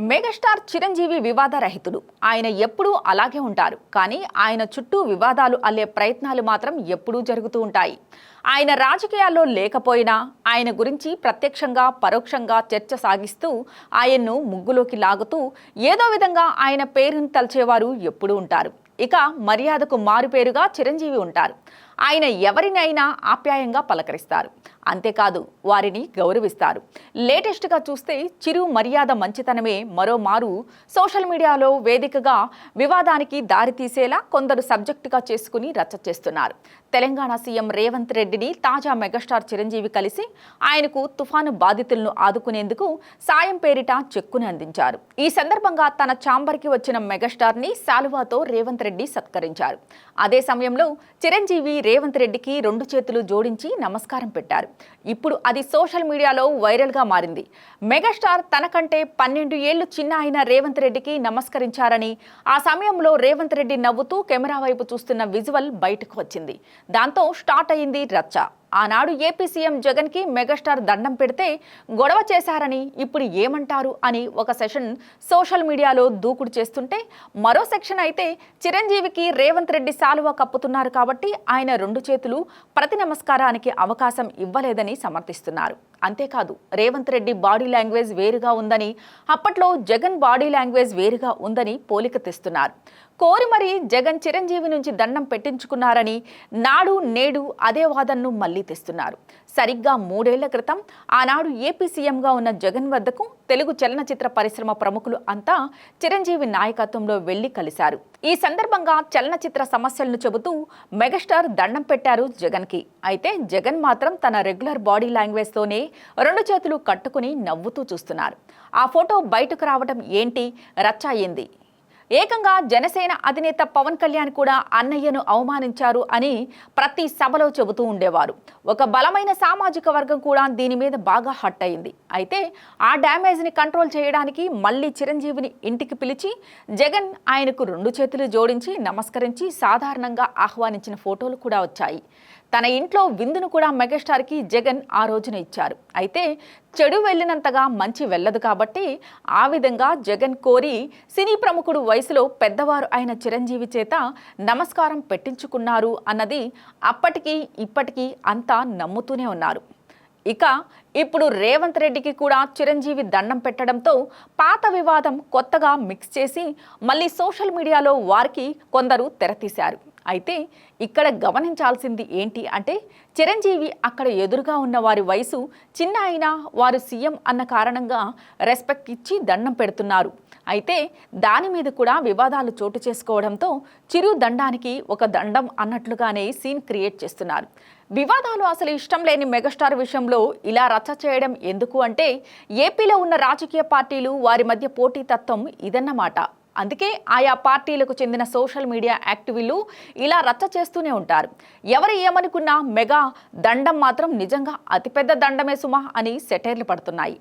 Megastar Chiranjeevi వివాదరహితుడు. ఆయన ఎప్పుడూ అలాగే ఉంటారు. కానీ ఆయన చుట్టూ వివాదాలు అల్లే ప్రయత్నాలు మాత్రం ఎప్పుడూ జరుగుతూ ఉంటాయి. ఆయన రాజకీయాల్లో లేకపోయినా ఆయన గురించి ప్రత్యక్షంగా పరోక్షంగా చర్చ సాగిస్తూ ఆయన్ను ముగ్గులోకి లాగుతూ ఏదో విధంగా ఆయన పేరును తలచేవారు ఎప్పుడూ ఉంటారు. ఇక మర్యాదకు మారుపేరుగా చిరంజీవి ఉంటారు. ఆయన ఎవరినైనా ఆప్యాయంగా పలకరిస్తారు. అంతేకాదు వారిని గౌరవిస్తారు. లేటెస్ట్గా చూస్తే చిరు మర్యాద మంచితనమే మరోమారు సోషల్ మీడియాలో వేదికగా వివాదానికి దారితీసేలా కొందరు సబ్జెక్టుగా చేసుకుని రచ్చ చేస్తున్నారు. తెలంగాణ సీఎం రేవంత్ రెడ్డిని తాజా మెగాస్టార్ చిరంజీవి కలిసి ఆయనకు తుఫాను బాధితులను ఆదుకునేందుకు సాయం పేరిట చెక్కుని అందించారు. ఈ సందర్భంగా తన ఛాంబర్కి వచ్చిన మెగాస్టార్ని శాలువాతో రేవంత్ రెడ్డి సత్కరించారు. అదే సమయంలో చిరంజీవి రేవంత్ రెడ్డికి రెండు చేతులు జోడించి నమస్కారం పెట్టారు. ఇప్పుడు అది సోషల్ మీడియాలో వైరల్గా మారింది. మెగాస్టార్ తనకంటే పన్నెండు ఏళ్ళు చిన్న అయిన రేవంత్ రెడ్డికి నమస్కరించారని ఆ సమయంలో రేవంత్ రెడ్డి నవ్వుతూ కెమెరా వైపు చూస్తున్న విజువల్ బయటకు వచ్చింది. దాంతో స్టార్ట్ అయింది రచ్చ. ఆనాడు ఏపీ సీఎం జగన్కి మెగాస్టార్ దండం పెడితే గొడవ చేశారని ఇప్పుడు ఏమంటారు అని ఒక సెషన్ సోషల్ మీడియాలో దూకుడు చేస్తుంటే మరో సెక్షన్ అయితే చిరంజీవికి రేవంత్ రెడ్డి సాలువ కప్పుతున్నారు కాబట్టి ఆయన రెండు చేతులు ప్రతి నమస్కారానికి అవకాశం ఇవ్వలేదని సమర్థిస్తున్నారు. అంతేకాదు రేవంత్ రెడ్డి బాడీ లాంగ్వేజ్ వేరుగా ఉందని అప్పట్లో జగన్ బాడీ లాంగ్వేజ్ వేరుగా ఉందని పోలిక తెస్తున్నారు. కోరి మరీ జగన్ చిరంజీవి నుంచి దండం పెట్టించుకున్నారని నాడు నేడు అదే వాదనను మళ్ళీ తెస్తున్నారు. సరిగ్గా మూడేళ్ళ క్రితం ఆనాడు ఏపీ సీఎంగా ఉన్న జగన్ వద్దకు తెలుగు చలనచిత్ర పరిశ్రమ ప్రముఖులు అంతా చిరంజీవి నాయకత్వంలో వెళ్ళి కలిశారు. ఈ సందర్భంగా చలనచిత్ర సమస్యలను చెబుతూ మెగాస్టార్ దండం పెట్టారు జగన్కి. అయితే జగన్ మాత్రం తన రెగ్యులర్ బాడీ లాంగ్వేజ్తోనే రెండు చేతులు కట్టుకుని నవ్వుతూ చూస్తున్నారు. ఆ ఫోటో బయటకు రావడం ఏంటి? రచ్చ అయింది. ఏకంగా జనసేన అధినేత పవన్ కళ్యాణ్ కూడా అన్నయ్యను అవమానించారు అని ప్రతి సభలో చెబుతూ ఉండేవారు. ఒక బలమైన సామాజిక వర్గం కూడా దీని మీద బాగా హట్ అయింది. అయితే ఆ డ్యామేజ్ని కంట్రోల్ చేయడానికి మళ్ళీ చిరంజీవిని ఇంటికి పిలిచి జగన్ ఆయనకు రెండు చేతులు జోడించి నమస్కరించి సాధారణంగా ఆహ్వానించిన ఫోటోలు కూడా వచ్చాయి. తన ఇంట్లో విందును కూడా మెగాస్టార్కి జగన్ ఆ రోజున ఇచ్చారు. అయితే చెడు వెళ్ళినంతగా మంచి వెళ్ళదు కాబట్టి ఆ విధంగా జగన్ కోరి సినీ ప్రముఖుడు వయసులో పెద్దవారు అయిన చిరంజీవి చేత నమస్కారం పెట్టించుకున్నారు అన్నది అప్పటికీ ఇప్పటికీ అంతా నమ్ముతూనే ఉన్నారు. ఇక ఇప్పుడు రేవంత్ రెడ్డికి కూడా చిరంజీవి దండం పెట్టడంతో పాత వివాదం కొత్తగా మిక్స్ చేసి మళ్ళీ సోషల్ మీడియాలో వారికి కొందరు తెరతీశారు. అయితే ఇక్కడ గమనించాల్సింది ఏంటి అంటే చిరంజీవి అక్కడ ఎదురుగా ఉన్న వారి వయసు చిన్న అయినా వారు సీఎం అన్న కారణంగా రెస్పెక్ట్ ఇచ్చి దండం పెడుతున్నారు. అయితే దాని మీద కూడా వివాదాలు చోటు చేసుకోవడంతో చిరు దండానికి ఒక దండం అన్నట్లుగానే సీన్ క్రియేట్ చేస్తున్నారు. వివాదాలు అసలు ఇష్టం లేని మెగాస్టార్ విషయంలో ఇలా రచ్చ చేయడం ఎందుకు అంటే ఏపీలో ఉన్న రాజకీయ పార్టీలు వారి మధ్య పోటీతత్వం ఇదన్నమాట. అందుకే ఆయా పార్టీలకు చెందిన సోషల్ మీడియా యాక్టివిలు ఇలా రచ్చ చేస్తూనే ఉంటారు. ఎవరు ఏమనుకున్నా మెగా దండం మాత్రం నిజంగా అతిపెద్ద దండమే సుమా అని సెటైర్లు పడుతున్నాయి.